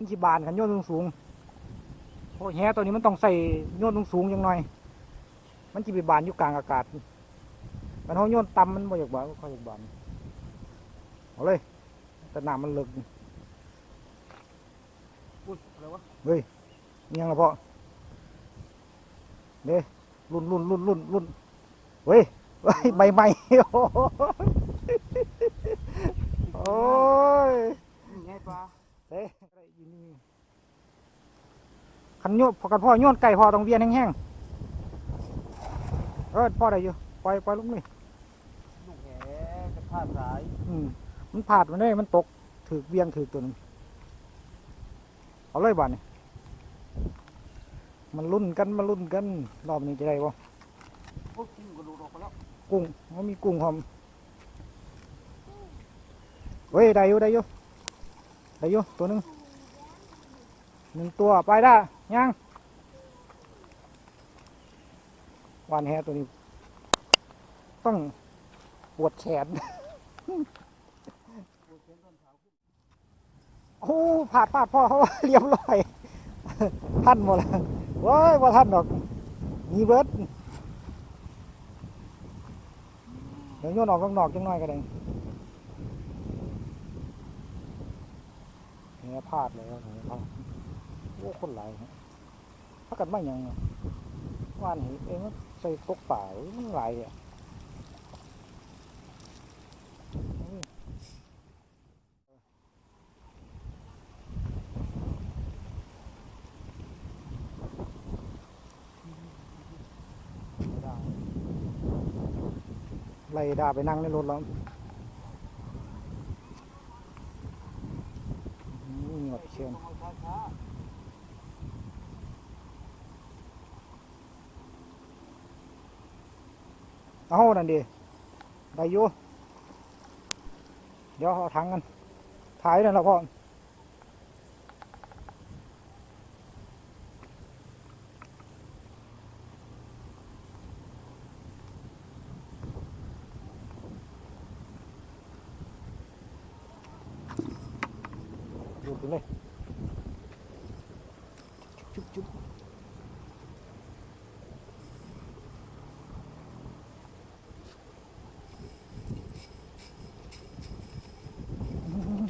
มันสิบานกันโยนสูงสูงๆเพราะแหตัวนี้มันต้องใส่โยนสูงสูงๆอยังหน่อย มันจะไปบานอยู่กลางอากาศ มันเขาโยนต่ำมันบ่อยากบานเขาอยากบานเอาเลย แต่น้ำมันเลิกอุ้ยอะไรวะเฮ้ยมียังละพ่อเด้รุ่นรุ่นรุ่นรุ่นรุ่นเฮ้ยเฮ้ยใบใหม่ โอ้ย นี่ไงปลา เด้อยู่นี่ คันโยนพอกันพ่อโยนไก่พ่อต้องเวียนแห้งๆเออพ่อได้อยู่ปล่อยปล่อยลูกนี่ลูกแหกระทาสายอืมมันผาดมันได้มันตกถือเวียงถือตัวนึงเอาเลยบ้านนี่มันรุ่นกันมันรุ่นกันรอบนี้จะได้บ่โอ้ยกุ้งกระโดดออกไปแล้วกุ้งเขามีกุ้งหอมเฮ้ยได้อยู่ได้อยู่ได้อยู่ตัวหนึง หนึ่งตัวไปได้ยังวานแฮตัวนี้ ต้องปวดแขน โอ้ผาดผาดพ่อเขาเรียบร้อย ท่านหมดแล้วเว้ยว่าท่านดอก มีเบิร์ดเดี๋ยวโยนออกข้างนอกจังน้อยก็ได้เนี่ยพลาดเลยครับผมพลาด คนหลายฮะถ้ากันไม่ยังว่านเห็นเองว่าใส่ตกป่ามันหลายอะไล่ดาไปนั่งในรถแล้วอืมหมดเชียง เอานั่นดีได้อยู่เดี๋ยวเอาถังกันถ่ายนั่นแหละพ่อดูดไปเลยจุ๊บจุ๊บจุ๊บ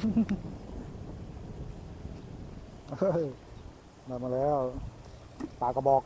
เฮ้ย ได้มาแล้วปลากระบอก